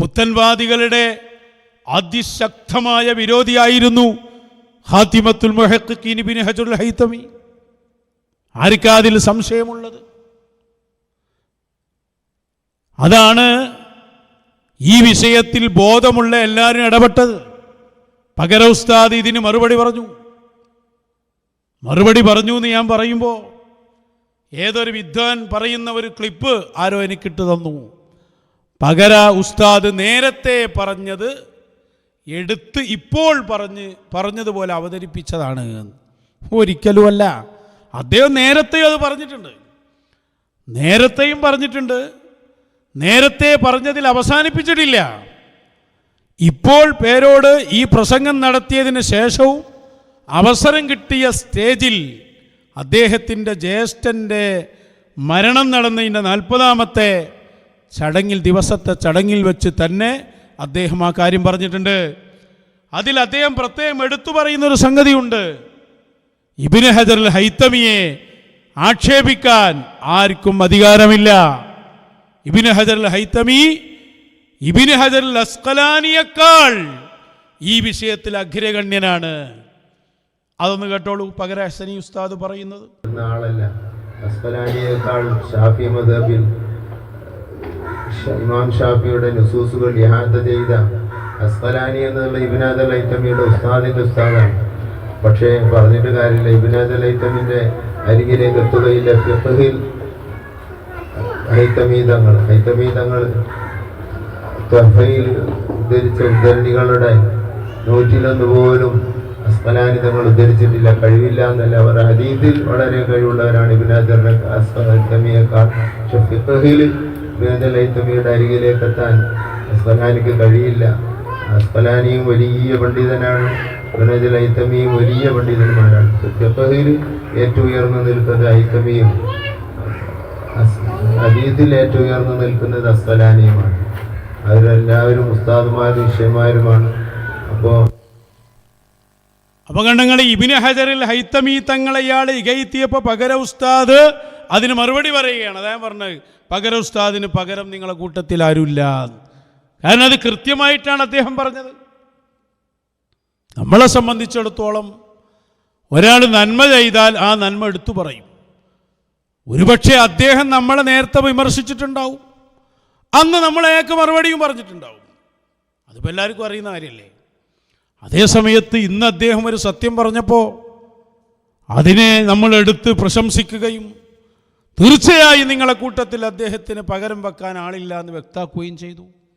പുത്തൻവാദികളുടെ അതിശക്തമായ വിരോധിയായിരുന്നു ഹാത്തിമത്തുൽ മുഹഖീൻ ബിൻ ഹജറുൽ ഹൈതമി. ആർക്കാ സംശയമുള്ളത്? അതാണ് ഈ വിഷയത്തിൽ ബോധമുള്ള എല്ലാവരും ഇടപെട്ടത്. പകര ഉസ്താദ് ഇതിന് മറുപടി പറഞ്ഞു. മറുപടി പറഞ്ഞു എന്ന് ഞാൻ പറയുമ്പോൾ ഏതൊരു വിദ്വാൻ പറയുന്ന ഒരു ക്ലിപ്പ് ആരോ എനിക്കിട്ട് തന്നു. പകര ഉസ്താദ് നേരത്തെ പറഞ്ഞത് എടുത്ത് ഇപ്പോൾ പറഞ്ഞ് പറഞ്ഞതുപോലെ അവതരിപ്പിച്ചതാണ് ഒരിക്കലുമല്ല. അദ്ദേഹം നേരത്തെയും അത് പറഞ്ഞിട്ടുണ്ട്. നേരത്തെയും പറഞ്ഞിട്ടുണ്ട്. നേരത്തെ പറഞ്ഞതിൽ അവസാനിപ്പിച്ചിട്ടില്ല. ഇപ്പോൾ പേരോട് ഈ പ്രസംഗം നടത്തിയതിന് ശേഷവും അവസരം കിട്ടിയ സ്റ്റേജിൽ അദ്ദേഹത്തിന്റെ ജ്യേഷ്ഠന്റെ മരണം നടന്നതിന്റെ നാൽപ്പതാമത്തെ ചടങ്ങിൽ ദിവസത്തെ ചടങ്ങിൽ വെച്ച് തന്നെ അദ്ദേഹം ആ കാര്യം പറഞ്ഞിട്ടുണ്ട്. അതിൽ അദ്ദേഹം പ്രത്യേകം എടുത്തു പറയുന്നൊരു സംഗതിയുണ്ട്. ഇബിന് ഹജറുൽ ഹൈത്തമിയെ ആക്ഷേപിക്കാൻ ആർക്കും അധികാരമില്ല. ഇബിന് ഹജറുൽ ഹൈത്തമി ഇബിന് ഹജറുൽ അസ്കലാനിയേക്കാൾ ഈ വിഷയത്തിൽ അഗ്രഗണ്യനാണ്. അതൊന്ന് കേട്ടോളൂ പകര ഉസ്താദ് പറയുന്നത്. അസ്കലാനിയേക്കാൾ ഷാഫി ഇമാം ഷാഫിയുടെ നുസൂസുകൾ യഹാദ ചെയ്ത അസ്കലാനി എന്നുള്ള ഇബിനാദ് ലൈത്തമിയുടെ ഉസ്താദിന്റെ ഉസ്താദാണ്. പക്ഷേ പറഞ്ഞിട്ട് കാര്യമില്ല. ഇബിനാദ് അലൈത്തമിന്റെ അരികിലേക്ക് എത്തുകയില്ല. ഫിഖഹിൽ ഹൈത്തമീതങ്ങൾ ഹൈത്തമീതങ്ങൾ തഫയിൽ ഉദ്ധരിച്ച ഉദ്ധരണികളുടെ നൂറ്റിലൊന്ന് പോലും അസ്കലാനി തങ്ങൾ ഉദ്ധരിച്ചിട്ടില്ല. കഴിവില്ല എന്നല്ല. അവർ ഹദീദിൽ വളരെ കഴിവുള്ളവരാണ് ഇബിനാദറിനെ ഹൈത്തമിയേക്കാൾ പക്ഷെ ഫിഖഹിൽ ഇബിനാദ് ലൈത്തമിയുടെ അരികിലേക്ക് എത്താൻ അസ്ഫലാനിക്ക് കഴിയില്ല. അസ്ഫലാനിയും വലിയ പണ്ഡിതനാണ്. ഇബിനാദ് ലൈത്തമിയും വലിയ പണ്ഡിതന്മാരാണ്. സത്യപ്പഹയിൽ ഏറ്റവും ഉയർന്നു നിൽക്കുന്നത് ഐത്തമിയും. അതീതിൽ ഏറ്റവും ഉയർന്നു നിൽക്കുന്നത് അസ്ഫലാനിയുമാണ് അവരെല്ലാവരും ഉസ്താദുമാരും വിഷയമാരുമാണ് അപ്പോൾ അപകടങ്ങളെ ഇബിന് ഹജറിൽ ഹൈത്തമി തങ്ങളെയാൾ ഇകയത്തിയപ്പോൾ പകര ഉസ്താദ് അതിന് മറുപടി പറയുകയാണ്. അതാ പറഞ്ഞത്. പകര ഉസ്താദിന് പകരം നിങ്ങളെ കൂട്ടത്തിൽ ആരുമില്ല. കാരണം അത് കൃത്യമായിട്ടാണ് അദ്ദേഹം പറഞ്ഞത്. നമ്മളെ സംബന്ധിച്ചിടത്തോളം ഒരാൾ നന്മ ചെയ്താൽ ആ നന്മ എടുത്തു പറയും. ഒരുപക്ഷെ അദ്ദേഹം നമ്മളെ നേരത്തെ വിമർശിച്ചിട്ടുണ്ടാവും. അന്ന് നമ്മളേക്ക് മറുപടിയും പറഞ്ഞിട്ടുണ്ടാവും. അതിപ്പോൾ എല്ലാവർക്കും അറിയുന്ന കാര്യമല്ലേ അതേ സമയത്ത് ഇന്ന് അദ്ദേഹം ഒരു സത്യം പറഞ്ഞപ്പോൾ അതിനെ നമ്മൾ എടുത്ത് പ്രശംസിക്കുകയും തീർച്ചയായും നിങ്ങളെ കൂട്ടത്തിൽ അദ്ദേഹത്തിന് പകരം വെക്കാൻ ആളില്ല എന്ന് വ്യക്താക്കുകയും ചെയ്തു.